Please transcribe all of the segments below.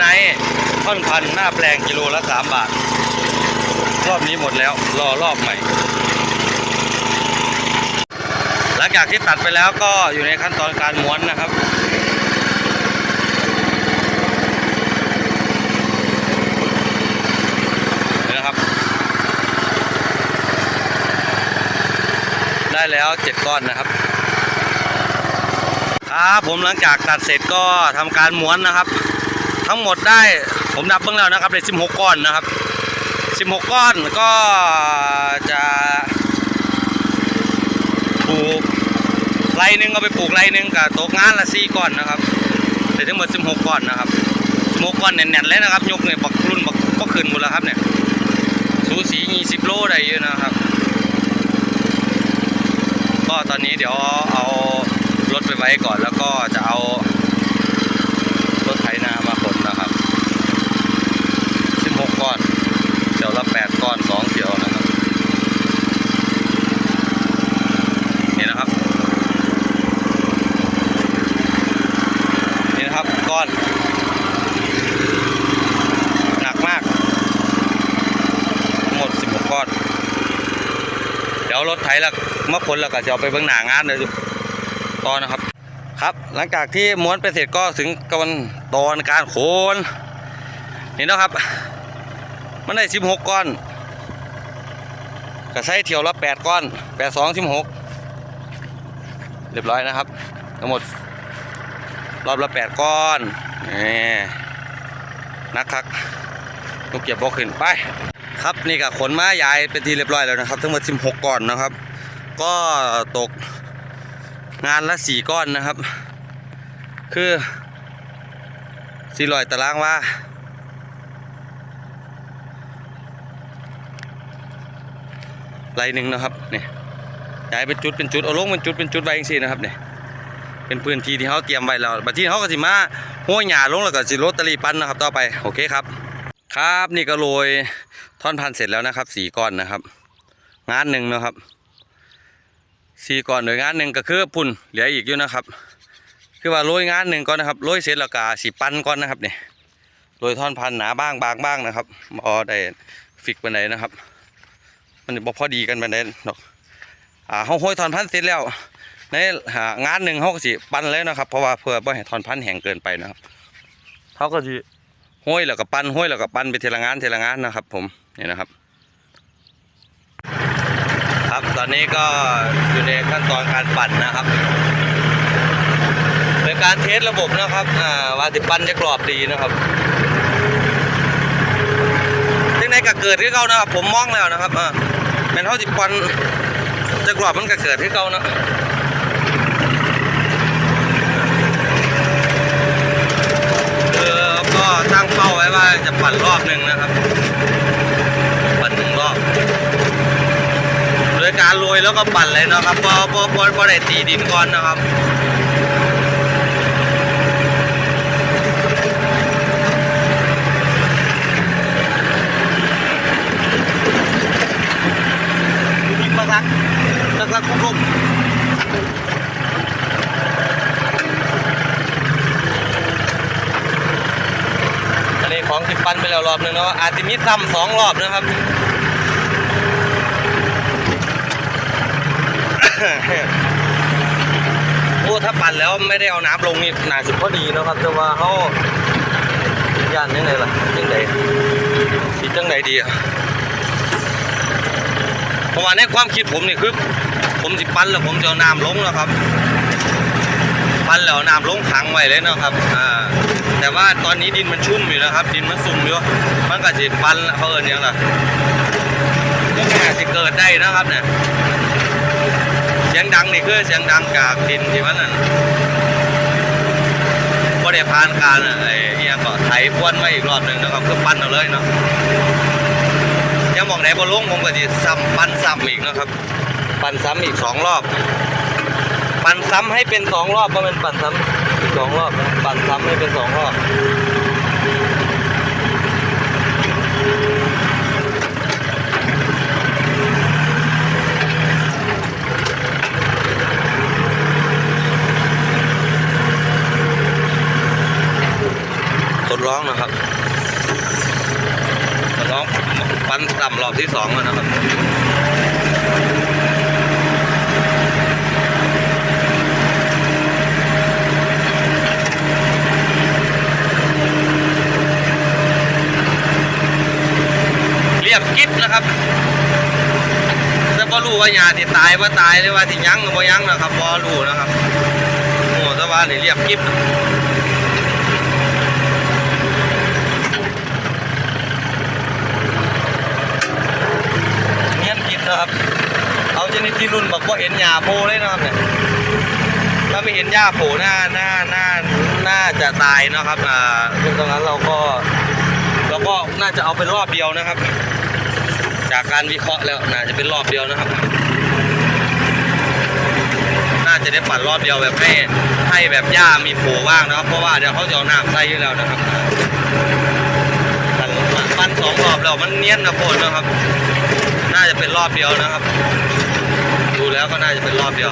ในท่อนพันหน้าแปลงกิโลละสามบาท รอบนี้หมดแล้ว รอรอบใหม่ หลังจากที่ตัดไปแล้วก็อยู่ในขั้นตอนการม้วนนะครับนี่นะครับได้แล้วเจ็ดก้อนนะครับ ครับผมหลังจากตัดเสร็จก็ทำการม้วนนะครับ ทั้งหมดได้ผมนับเบื้องแล้วนะครับได้16 ก้อนนะครับ 16 ก้อนก็จะปลูกไรหนึ่งเอาไปปลูกไรหนึ่งกับตกงานละ4ก้อนนะครับได้ทั้งหมด 16 ก้อนนะครับ16ก้อนแน่นๆเลยนะครับ ยกเนี่ยบักรุ่นบักก็ขึ้นหมดแล้วครับเนี่ยสูสี20โลได้เยอะนะครับ ก็ตอนนี้เดี๋ยวเอารถไปไว้ก่อนแล้วก็จะเอารถไถนามาขนนะครับ 16 ก้อนเดี๋ยวละ 8 ก้อน 2เที่ยวนะครับ นี่นะครับ นี่นะครับก้อน หนักมากทั้งหมด 16 ก้อน เดี๋ยวรถไถแล้วมาขนแล้วก็จะเอาไปเบื้องหน้างานเลยตอนนะครับ ครับหลังจากที่ม้วนไปเสร็จก็ถึงกระบวนตอนการโขนนี่นะครับ มันได้16ก้อนก็ใช้เที่ยวละ8ก้อน8 2 16เรียบร้อยนะครับทั้งหมดรอบละ8ก้อนนี่นักคักต้องเก็บบอกขึ้นไป ครับนี่ก็ขนม้ายายเป็นที่เรียบร้อยแล้วนะครับ ทั้งหมด 16 ก้อนนะครับ ก็ตกงานละ4ก้อนนะครับ คือ400ตารางว่าไรหนึ่งนะครับเนี่ยยายเป็นจุดเป็นจุดเอาลงเป็นจุดเป็นจุดไว้ยังสี่นะครับเนี่ยเป็นพื้นที่ที่เขาเตรียมไว้แล้วบัดที่เขาก็สิมาห้วยหญ้าลงแล้วก็สิลดตะลีปั้นนะครับต่อไปโอเคครับ ครับนี่ก็โรยท่อนพันเสร็จแล้วนะครับสี่ก้อนนะครับ งานหนึ่งนะครับสี่ก้อนโดยงานหนึ่งก็คือพุ่นเหลืออีกอยู่นะครับ คือว่าโรยงานหนึ่งก่อนนะครับโรยเสร็จแล้วก็สีปั้นก่อนนะครับเนี่ยโรยท่อนพันหนาบ้างบางบ้างนะครับพอได้ฟิกไปไหนนะครับ มันบ่พอดีกันไปไหนดอกอ่าเขาโห้อยท่อนพันเสร็จแล้วในงานหนึ่งเขาก็สิปั้นเลยนะครับ เพราะว่าเพื่อไม่ให้ท่อนพันแห้งเกินไปนะครับเขาก็สิ ห้อยแล้วก็ปั้นห้อยแล้วก็ปั้นไปทีละงานทีละงานนะครับผมนี่นะครับ ครับตอนนี้ก็อยู่ในขั้นตอนการปั่นนะครับเป็นการเทสระบบนะครับอ่าว่าสิปั้นจะกรอบดีนะครับที่ไหนก็เกิดที่เก่านะครับ ผมมองแล้วนะครับอ่าแม่นเท่าสิปั้นจะกรอบมันก็เกิดที่เก่านะ คือก็ ตั้งเป้าไว้ว่าจะปั่นรอบหนึ่งนะครับ ปั่นหนึ่งรอบ โดยการโรยแล้วก็ปั่นเลยนะครับพอพอพอพอได้ตีดินก่อนนะครับ ยิงมาสักสักสักคุกๆ อันนี้ของที่ปั้นไป แล้วรอบหนึงเนาะอาจจะมีซ้ำสองรอบนะครับโอ้ถ้าปั่นแล้วไม่ได้เอาน้ำลงนี่น่าจะพอดีนะครับแต่ว่าเขาย่านยังไงล่ะยังไงสิจังไงดีอะเพราะว่าในความคิดผมนี่คือผมสิปั้นแล้วผมจะเอาน้ำลงนะครับปั้นแล้วน้ำลงขังไว้เลยนะครับอ่า แต่ว่าตอนนี้ดินมันชุ่มอยู่นะครับ ดินมันสุ่มอยู่มันก็จะปั้นเขาเอิญยังล่ะก็อาจจะเกิดได้นะครับเนี่ยเสียงดังนี่คือเสียงดังจากดินที่มันนั่นก็ได้ผ่านการไอ้เอียงก็ไถพ่วนไว้อีกรอบหนึ่งนะครับคือปั้นเอาเลยเนาะยังบอกไหนบอลงผมก็จะซ้ำปั้นซ้ำอีกนะครับ ปั้นซ้ำอีกสองรอบ ปั่นซ้ำให้เป็นสองรอบก็เป็นปั่นซ้ำ สองรอบนะปั่นซ้ำให้เป็นสองรอบสดลองนะครับทดลองปันต่ำรอบที่สองแล้วนะครับ ยบกิ๊บนะครับแต่บ่รู้ว่าหยาที่ตายว่าตายหรือว่าที่ยั้งหรือบ่ยั้งนะครับบ่รู้นะครับโอ้แต่ว่านี่เรียบกิ๊บเนียนกินนะครับ เอาชนิดที่รุ่นบอกว่าเห็นหญ้าโผล่เลยนะครับเนี่ยถ้าไม่เห็นหญ้าโผล่น่าน่าน่าน่าจะตายนะครับอ่าตรงนั้นเราก็เราก็น่าจะเอาเป็นรอบเดียวนะครับ จากการวิเคราะห์แล้วน่าจะเป็นรอบเดียวนะครับ น่าจะได้ปั่นรอบเดียวแบบให้ให้แบบหญ้ามีโผล่ว่างนะครับ เพราะว่าเดี๋ยวเขาจะเอาน้ำใส่อยู่แล้วนะครับปั่นปั่นสองรอบแล้วมันเนียนนะโพดนะครับ น่าจะเป็นรอบเดียวนะครับ ดูแล้วก็น่าจะเป็นรอบเดียว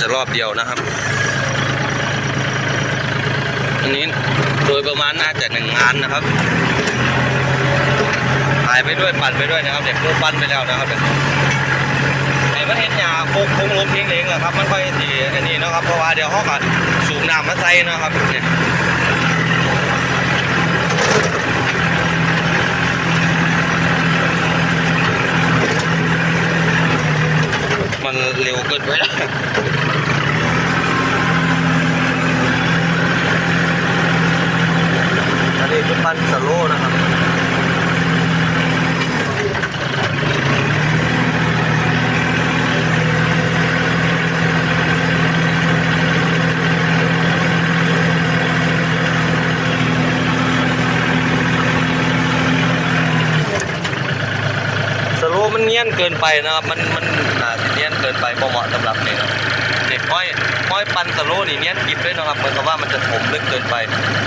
จะรอบเดียวนะครับ อันนี้โดยประมาณน่าจะหนึ่งงานนะครับถ่ายไปด้วยปั่นไปด้วยนะครับเด็กรู้ปั่นไปแล้วนะครับเด็กไอ้มันเห็นหยาโคงโค้งล้มเพียงเองเหรอครับ มันค่อยสีอันนี้นะครับเพราะว่าเดี๋ยวเขาก็สูบน้ำมาใส่นะครับเนี่ยมันเร็วเกินไปแล้ว ปั้นสโลนะครับสโลมันเนียนเกินไปนะครับมันมันเนียนเกินไปบ่เหมาะสำหรับนี่นะเด็กห้อยห้อยปันสโลนี่เนียนกิบด้วยนะครับเหมือนกับว่ามันจะถมลึกเกินไป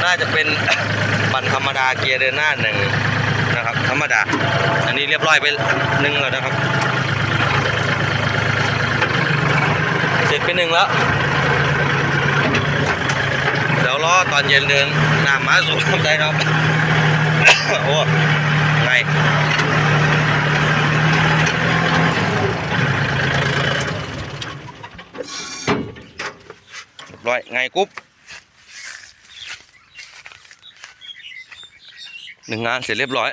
น่าจะเป็น ปันธรรมดาเกียร์เดินหน้าหนึ่งนะครับ ธรรมดา อันนี้เรียบร้อยไปหนึ่งแล้วนะครับ เสร็จไปหนึ่งแล้วเดี๋ยวรอตอนเย็นเดินหน้ำมาสูบน้ำใจครับโอ้ไงร้อยไงกุ๊บ หนึ่งงานเสร็จเรียบร้อย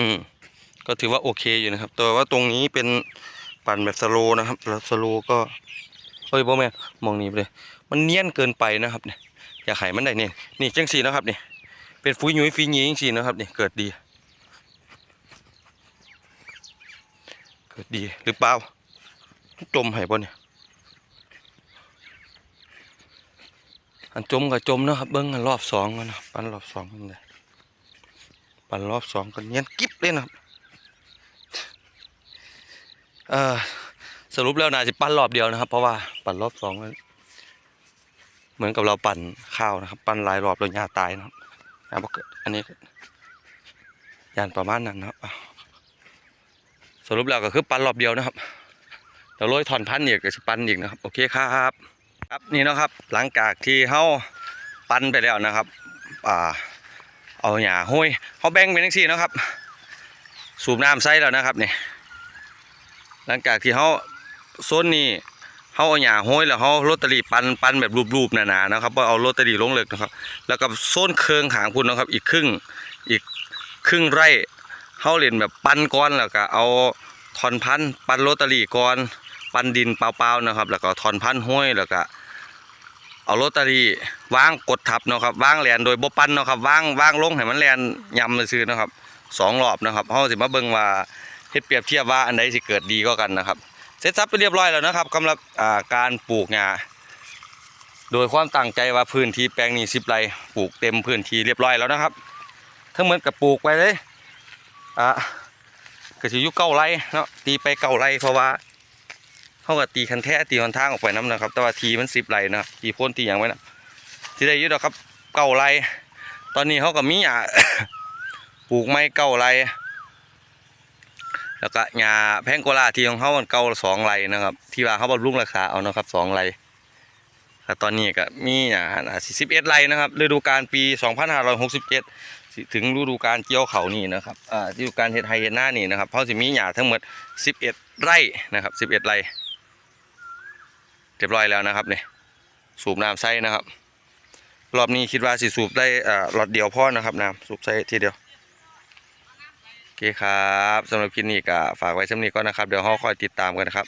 อืม ก็ถือว่าโอเคอยู่นะครับ แต่ว่าตรงนี้เป็นปั่นแบบสโลนะครับ แล้วสโลก็ เฮ้ยบ่แม่มองนี้ไปเลย มันเนียนเกินไปนะครับเนี่ย อยากไขมันได้เนี่ย นี่จังสีนะครับเนี่ยเป็นฟุ้ยยุ้ยฟีหยีจังสีนะครับเนี่ยเกิดดี เกิดดีหรือเปล่าจมให้บ่เนี่ยอันจมกับจมเนาะครับเบิ้งอันรอบสองกันนะปันรอบสองกันเลยปันรอบสองกันเนียนกิ๊บเลยนะครับเออสรุปแล้วน่าจะปั้นรอบเดียวนะครับ เพราะว่าปั่นรอบสองเหมือนกับเราปั่นข้าวนะครับ ปั่นหลายรอบแล้วหญ้าตายนะครับอันนี้ยานประมาณนั้นนะครับอะ สรุปแล้วก็คือปั่นรอบเดียวนะครับเดี๋ยวโรยถอนพันธุ์อีกก็จะปันอีกนะครับ โอเคครับ ครับนี่นะครับหลังจากที่เฮาปั่นไปแล้วนะครับ อ่า เอาหญ้าห้อยเฮาแบ่งเป็นจังซี่นะครับ สูบน้ำใส่แล้วนะครับนี่หลังจากที่เขาโซนนี้เขาเอาหญ้าห้อยแล้วเขาโรตารี่ปันปันแบบรูปๆหนาๆนะครับว่าเอาโรตารี่ลงเลิกนะครับ แล้วก็โซนเคืองขางพุ่นนะครับ อีกครึ่งอีกครึ่งไร่ เขาเล่นแบบปันก้อนแล้วก็เอาทอนพันปันโรตารี่ก้อน ปันดินเปล่าๆนะครับ แล้วก็ทอนพันห้อยแล้วก็เอาโรตารี่วางกดทับนะครับวางแลนโดยบ่ปันนะครับวางวางลงให้มันแลนยำซื่อนะครับสองรอบนะครับเฮาสิมาเบิ่งว่าเฮ็ดเปรียบเทียบว่าอันใดสิเกิดดีกว่ากันนะครับ เสร็จสับไปเรียบร้อยแล้วนะครับสำหรับการปลูกหญ้าโดยความตั้งใจว่าพื้นที่แปลงนี้10ไร่ปลูกเต็มพื้นที่เรียบร้อยแล้วนะครับ ทั้งหมดกับปลูกไปเลย อะก็สิอยู่เก้าไรเนาะตีไปเก้าไรเพราะว่าเฮาก็ตีคันแท้ตีคันทางออกไปนํนะครับ แต่ว่าทีมัน10ไรนะทีพ้นทีหยังไว้นะสิได้ยู่ดอกครับเก้าไรตอนนี้เฮาก็มีหญ้าปลูกไม้เก้าไรแล้วก็หญ้าแพงโกลาทีของเฮามันเก้าสองไรนะครับ ที่ว่าเฮาบำรุงรักษาเอานะครับสองไรแล้วตอนนี้ก็มีหญ้าน่าสิ11ไรนะครับฤดูกาลปี2567สิบเจ็ด ถึงฤดูการเกี่ยวเขานี่นะครับอ่าฤดูการเฮ็ดไฮเฮ็ดหน้านี่นะครับเพราะสิมีหญ้าทั้งหมด 11 ไร่นะครับ 11 ไร่เรียบร้อยแล้วนะครับเนี่ยสูบน้ำใส่นะครับ รอบนี้คิดว่าสิสูบได้อ่าหลอดเดียวพ่อนะครับน้ำสูบใส่ทีเดียวโอเคครับสำหรับคลิปนี้ก็ฝากไว้สำนี้ก่อนนะครับเดี๋ยวเราคอยติดตามกันนะครับ